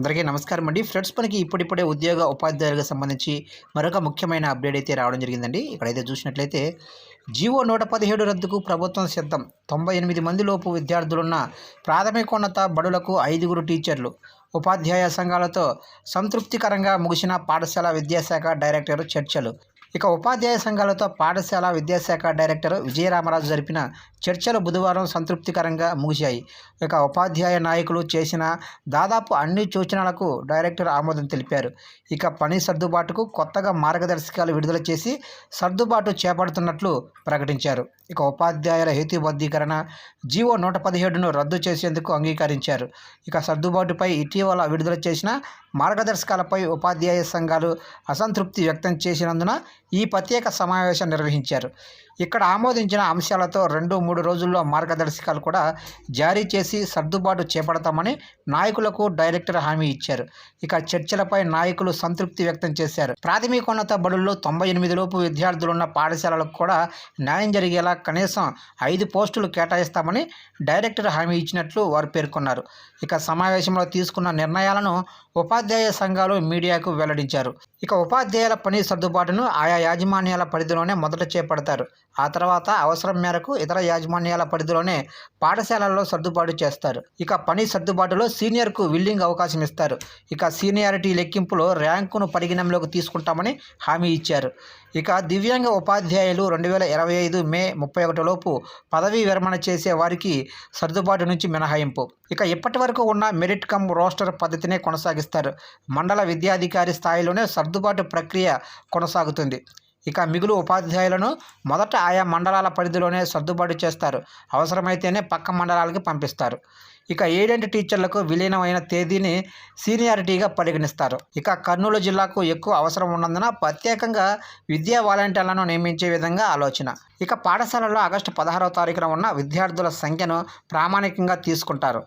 అందరికీ నమస్కారం అండి. ఫ్రెండ్స్ మనకి ఇప్పుడిప్పుడే ఉద్యోగ ఉపాధ్యాయులకు సంబంధించి మరొక ముఖ్యమైన అప్డేట్ అయితే రావడం జరిగిందండి. ఇక్కడైతే చూసినట్లయితే జీవో నూట పదిహేడు రద్దుకు ప్రభుత్వం సిద్ధం. తొంభై ఎనిమిది మంది లోపు విద్యార్థులున్న ప్రాథమికోన్నత బడులకు ఐదుగురు టీచర్లు. ఉపాధ్యాయ సంఘాలతో సంతృప్తికరంగా ముగిసిన పాఠశాల విద్యాశాఖ డైరెక్టర్ చర్చలు. ఇక ఉపాధ్యాయ సంఘాలతో పాఠశాల విద్యాశాఖ డైరెక్టర్ విజయరామరాజు జరిపిన చర్చలు బుధవారం సంతృప్తికరంగా ముగిశాయి. ఇక ఉపాధ్యాయ నాయకులు చేసిన దాదాపు అన్ని సూచనలకు డైరెక్టర్ ఆమోదం తెలిపారు. ఇక పని సర్దుబాటుకు కొత్తగా మార్గదర్శకాలు విడుదల చేసి సర్దుబాటు చేపడుతున్నట్లు ప్రకటించారు. ఇక ఉపాధ్యాయుల హేతుబద్ధీకరణ జీవో నూట పదిహేడును రద్దు చేసేందుకు అంగీకరించారు. ఇక సర్దుబాటుపై ఇటీవల విడుదల చేసిన మార్గదర్శకాలపై ఉపాధ్యాయ సంఘాలు అసంతృప్తి వ్యక్తం చేసినందున ఈ ప్రత్యేక సమావేశం నిర్వహించారు. ఇక్కడ ఆమోదించిన అంశాలతో రెండు మూడు రోజుల్లో మార్గదర్శకాలు కూడా జారీ చేసి సర్దుబాటు చేపడతామని నాయకులకు డైరెక్టర్ హామీ ఇచ్చారు. ఇక చర్చలపై నాయకులు సంతృప్తి వ్యక్తం చేశారు. ప్రాథమికోన్నత బడుల్లో తొంభై ఎనిమిది లోపు విద్యార్థులున్న పాఠశాలలకు కూడా న్యాయం జరిగేలా కనీసం ఐదు పోస్టులు కేటాయిస్తామని డైరెక్టర్ హామీ ఇచ్చినట్లు వారు పేర్కొన్నారు. ఇక సమావేశంలో తీసుకున్న నిర్ణయాలను ఉపాధ్యాయ సంఘాలు మీడియాకు వెల్లడించారు. ఇక ఉపాధ్యాయుల పని సర్దుబాటును ఆయా యాజమాన్యాల పరిధిలోనే మొదట చేపడతారు. ఆ తర్వాత అవసరం మేరకు ఇతర యాజమాన్యాల పరిధిలోనే పాఠశాలల్లో సర్దుబాటు చేస్తారు. ఇక పని సర్దుబాటులో సీనియర్కు విల్లింగ్ అవకాశం ఇస్తారు. ఇక సీనియారిటీ లెక్కింపులో ర్యాంకును పరిగణనలోకి తీసుకుంటామని హామీ ఇచ్చారు. ఇక దివ్యాంగ ఉపాధ్యాయులు రెండు వేల ఇరవై ఐదు మే ముప్పై ఒకటిలోపు పదవీ విరమణ చేసే వారికి సర్దుబాటు నుంచి మినహాయింపు. ఇక ఇప్పటి వరకు ఉన్న మెరిట్ కమ్ రోస్టర్ పద్ధతినే కొనసాగిస్తారు. మండల విద్యాధికారి స్థాయిలోనే సర్దుబాటు ప్రక్రియ కొనసాగుతుంది. ఇక మిగులు ఉపాధ్యాయులను మొదట ఆయా మండలాల పరిధిలోనే సర్దుబాటు చేస్తారు. అవసరమైతేనే పక్క మండలాలకి పంపిస్తారు. ఇక ఏడెంట్ టీచర్లకు విలీనమైన తేదీని సీనియారిటీగా పరిగణిస్తారు. ఇక కర్నూలు జిల్లాకు ఎక్కువ అవసరం ఉన్నందున ప్రత్యేకంగా విద్యా వాలంటీర్లను నియమించే విధంగా ఆలోచన. ఇక పాఠశాలలో ఆగస్టు పదహారవ తారీఖున ఉన్న విద్యార్థుల సంఖ్యను ప్రామాణికంగా తీసుకుంటారు.